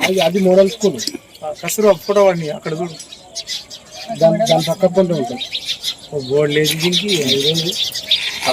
అది అది model school కసరు photo వాడిని అక్కడ చూడు. దాని దాని పక్క పంట ఉంటుంది ఓ బోర్డు లేదు దీనికి ఓ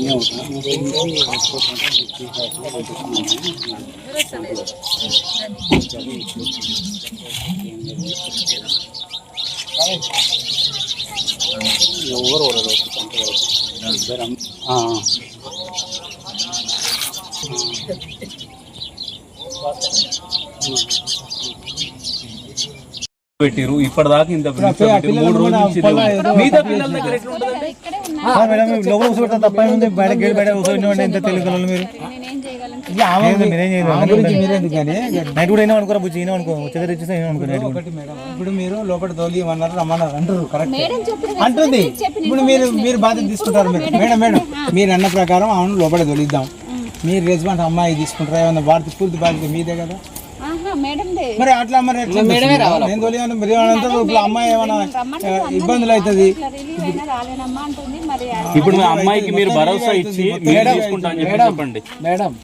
తీసుకొని వచ్చి ఫోటో ఎవరు పెట్టిరు ఇప్పటిదాకా ఇంత పెట్టిరు. మూడు రోజుల నుంచి ఇదే ఉంది. మిగతా పిల్లల దగ్గర ఎట్లా ఉంటుందంటే మేడం లోపల కూర్చోబెడతా తప్ప ఏముంది బయట గేట్ బయట కూర్చోండి ఎంత తెలుగు పిల్లలు మీరు నైట్ కూడా అయినా అనుకోరా బుజ్జి అయినా అనుకో చెదరి అయినా ఇప్పుడు మీరు లోపల తోలి ఇవ్వన్నారు రమ్మన్నారు అంటారు కరెక్ట్ అంటుంది. ఇప్పుడు మీరు మీరు బాధ్యత తీసుకుంటారు మీరు. మేడం మేడం మీరు అన్న ప్రకారం అవును లోపల తొలిద్దాం. మీరు రెస్పాన్స్ అమ్మాయి తీసుకుంటారా? ఏమన్నా భారత పూర్తి బాధ్యత మీదే కదా? మరి అట్లా మరి నేను తొలిగాను మీరు అంటారు ఇప్పుడు అమ్మాయి ఏమన్నా ఆ, ఇబ్బందులు అవుతుంది? ఇప్పుడు మీ అమ్మాయికి మీరు భరోసా ఇచ్చి చెప్పండి. మేడం